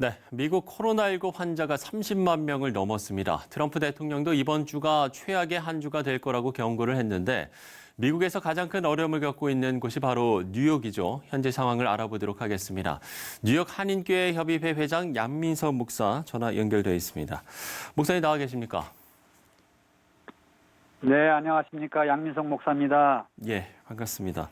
네, 미국 코로나19 환자가 30만 명을 넘었습니다. 트럼프 대통령도 이번 주가 최악의 한 주가 될 거라고 경고를 했는데 미국에서 가장 큰 어려움을 겪고 있는 곳이 바로 뉴욕이죠. 현재 상황을 알아보도록 하겠습니다. 뉴욕 한인교회 협의회 회장 양민석 목사 전화 연결돼 있습니다. 목사님 나와 계십니까? 네, 안녕하십니까. 양민석 목사입니다. 예, 반갑습니다.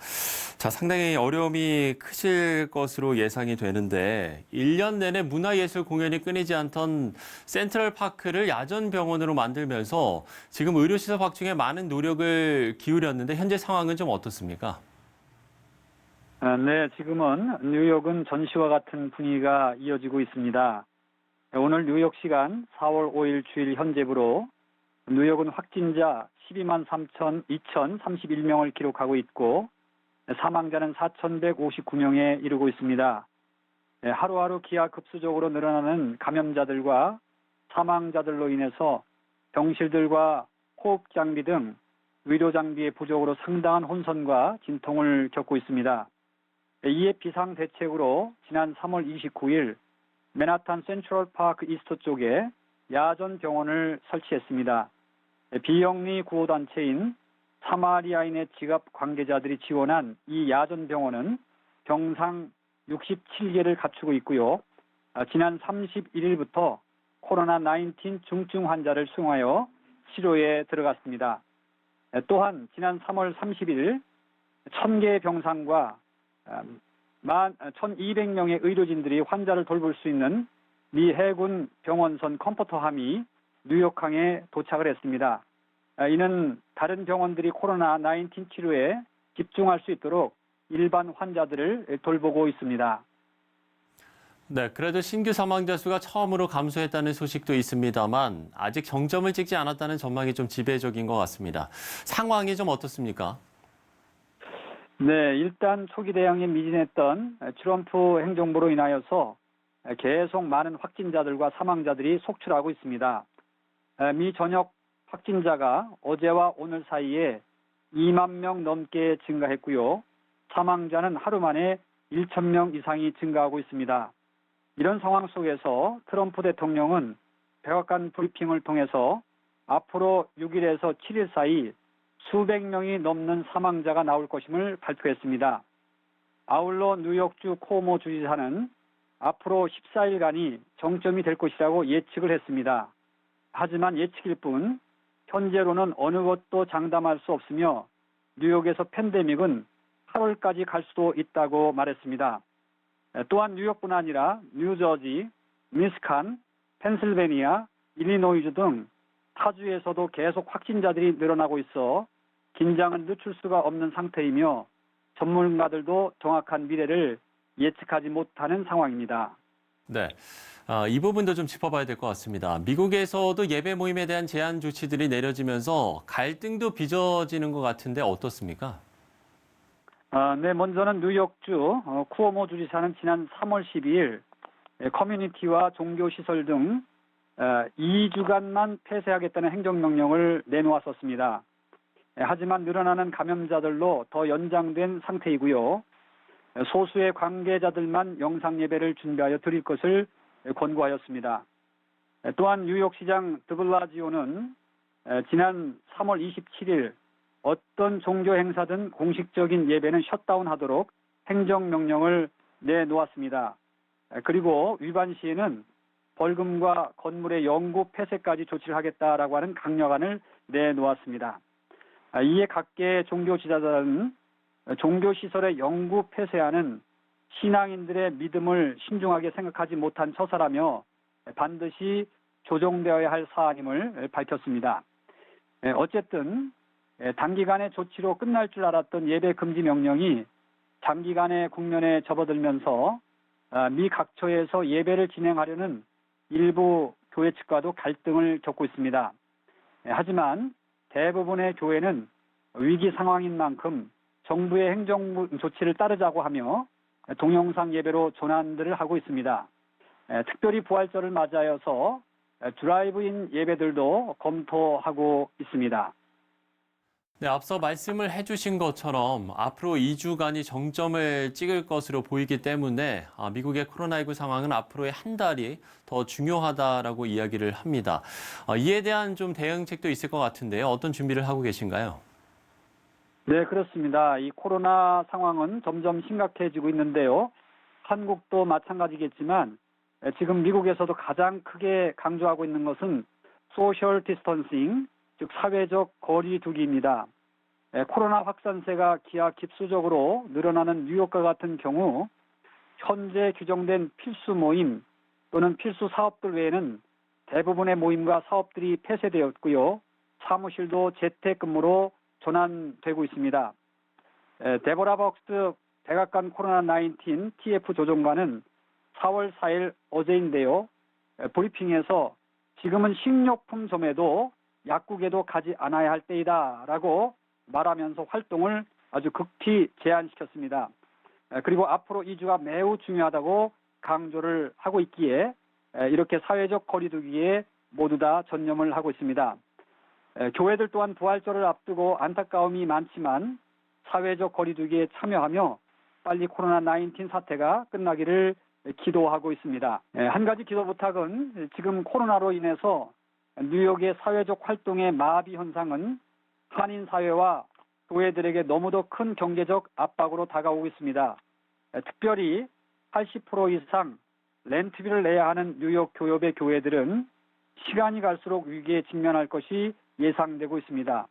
자, 상당히 어려움이 크실 것으로 예상이 되는데 1년 내내 문화예술 공연이 끊이지 않던 센트럴 파크를 야전 병원으로 만들면서 지금 의료시설 확충에 많은 노력을 기울였는데 현재 상황은 좀 어떻습니까? 아, 네, 지금은 뉴욕은 전시와 같은 분위기가 이어지고 있습니다. 오늘 뉴욕 시간 4월 5일 주일 현재부로 뉴욕은 확진자 12만 3천 2,031명을 기록하고 있고 사망자는 4,159명에 이르고 있습니다. 네, 하루하루 기하급수적으로 늘어나는 감염자들과 사망자들로 인해서 병실들과 호흡 장비 등 의료 장비의 부족으로 상당한 혼선과 진통을 겪고 있습니다. 이에 비상 대책으로 지난 3월 29일 맨하탄 센트럴 파크 이스트 쪽에 야전 병원을 설치했습니다. 비영리 구호단체인 사마리아인의 지갑 관계자들이 지원한 이 야전 병원은 병상 67개를 갖추고 있고요. 아, 지난 31일부터 코로나 19 중증 환자를 수용하여 치료에 들어갔습니다. 에, 또한 지난 3월 30일 1000개의 병상과 음, 만 1,200명의 의료진들이 환자를 돌볼 수 있는 미 해군 병원선 컴포터함이 뉴욕항에 도착을 했습니다. 아, 이는 다른 병원들이 코로나 19 치료에 집중할 수 있도록 일반 환자들을 돌보고 있습니다. 네, 그래도 신규 사망자 수가 처음으로 감소했다는 소식도 있습니다만 아직 정점을 찍지 않았다는 전망이 좀 지배적인 것 같습니다. 상황이 좀 어떻습니까? 네, 일단 초기 대응에 미진했던 트럼프 행정부로 인하여서 계속 많은 확진자들과 사망자들이 속출하고 있습니다. 미 전역 확진자가 어제와 오늘 사이에 2만 명 넘게 증가했고요. 사망자는 하루 만에 1천 명 이상이 증가하고 있습니다. 이런 상황 속에서 트럼프 대통령은 백악관 브리핑을 통해서 앞으로 6일에서 7일 사이 수백 명이 넘는 사망자가 나올 것임을 발표했습니다. 아울러 뉴욕주 코모 주지사는 앞으로 14일간이 정점이 될 것이라고 예측을 했습니다. 하지만 예측일 뿐 현재로는 어느 것도 장담할 수 없으며 뉴욕에서 팬데믹은 8월까지 갈 수도 있다고 말했습니다. 또한 뉴욕뿐 아니라 뉴저지, 미스칸, 펜실베니아, 일리노이주 등 타주에서도 계속 확진자들이 늘어나고 있어 긴장을 늦출 수가 없는 상태이며 전문가들도 정확한 미래를 예측하지 못하는 상황입니다. 네. 아, 이 부분도 좀 짚어봐야 될 것 같습니다. 미국에서도 예배 모임에 대한 제한 조치들이 내려지면서 갈등도 빚어지는 것 같은데 어떻습니까? 아, 네, 먼저는 뉴욕주 어, 쿠오모 주지사는 지난 3월 12일 에, 커뮤니티와 종교 시설 등 어, 2주간만 폐쇄하겠다는 행정명령을 내놓았었습니다. 에, 하지만 늘어나는 감염자들로 더 연장된 상태이고요. 에, 소수의 관계자들만 영상 예배를 준비하여 드릴 것을 에, 권고하였습니다. 에, 또한 뉴욕시장 드블라지오는 에, 지난 3월 27일 어떤 종교 행사든 공식적인 예배는 셧다운하도록 행정명령을 내놓았습니다. 그리고 위반 시에는 벌금과 건물의 영구 폐쇄까지 조치를 하겠다라고 하는 강력안을 내놓았습니다. 이에 각계 종교 지도자들은 종교 시설의 영구 폐쇄안은 신앙인들의 믿음을 신중하게 생각하지 못한 처사라며 반드시 조정되어야 할 사안임을 밝혔습니다. 어쨌든 예, 단기간의 조치로 끝날 줄 알았던 예배 금지 명령이 장기간의 국면에 접어들면서 아, 미 각처에서 예배를 진행하려는 일부 교회 측과도 갈등을 겪고 있습니다. 예, 하지만 대부분의 교회는 위기 상황인 만큼 정부의 행정 조치를 따르자고 하며 동영상 예배로 전환들을 하고 있습니다. 예, 특별히 부활절을 맞이하여서 드라이브인 예배들도 검토하고 있습니다. 네, 앞서 말씀을 해주신 것처럼 앞으로 2주간이 정점을 찍을 것으로 보이기 때문에 아, 미국의 코로나19 상황은 앞으로의 한 달이 더 중요하다라고 이야기를 합니다. 아, 이에 대한 좀 대응책도 있을 것 같은데요. 어떤 준비를 하고 계신가요? 네, 그렇습니다. 이 코로나 상황은 점점 심각해지고 있는데요. 한국도 마찬가지겠지만 에, 지금 미국에서도 가장 크게 강조하고 있는 것은 소셜 디스턴싱, 즉 사회적 거리 두기입니다. 에, 코로나 확산세가 기하급수적으로 늘어나는 뉴욕과 같은 경우 현재 규정된 필수 모임 또는 필수 사업들 외에는 대부분의 모임과 사업들이 폐쇄되었고요. 사무실도 재택근무로 전환되고 있습니다. 에, 데보라 벅스 백악관 코로나19 TF 조정관은 4월 4일 어제인데요. 에, 브리핑에서 지금은 식료품 점에도 약국에도 가지 않아야 할 때이다라고 말하면서 활동을 아주 극히 제한시켰습니다. 에, 그리고 앞으로 2주가 매우 중요하다고 강조를 하고 있기에 에, 이렇게 사회적 거리두기에 모두 다 전념을 하고 있습니다. 에, 교회들 또한 부활절을 앞두고 안타까움이 많지만 사회적 거리두기에 참여하며 빨리 코로나19 사태가 끝나기를 기도하고 있습니다. 에, 한 가지 기도 부탁은 지금 코로나로 인해서 뉴욕의 사회적 활동의 마비 현상은 한인 사회와 교회들에게 너무도 큰 경제적 압박으로 다가오고 있습니다. 에, 특별히 80% 이상 렌트비를 내야 하는 뉴욕 교협의 교회들은 시간이 갈수록 위기에 직면할 것이 예상되고 있습니다.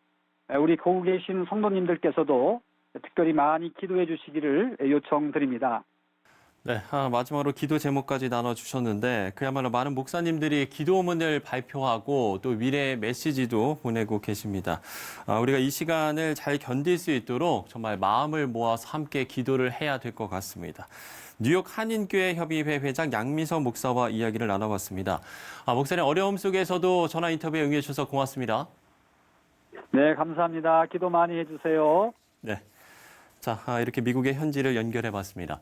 에, 우리 거기 계신 성도님들께서도 특별히 많이 기도해 주시기를 요청드립니다. 네, 아, 마지막으로 기도 제목까지 나눠주셨는데 그야말로 많은 목사님들이 기도문을 발표하고 또 미래의 메시지도 보내고 계십니다. 아, 우리가 이 시간을 잘 견딜 수 있도록 정말 마음을 모아서 함께 기도를 해야 될 것 같습니다. 뉴욕 한인교회 협의회 회장 양미성 목사와 이야기를 나눠봤습니다. 아, 목사님 어려움 속에서도 전화 인터뷰에 응해 주셔서 고맙습니다. 네, 감사합니다. 기도 많이 해주세요. 네. 자, 아, 이렇게 미국의 현지를 연결해 봤습니다.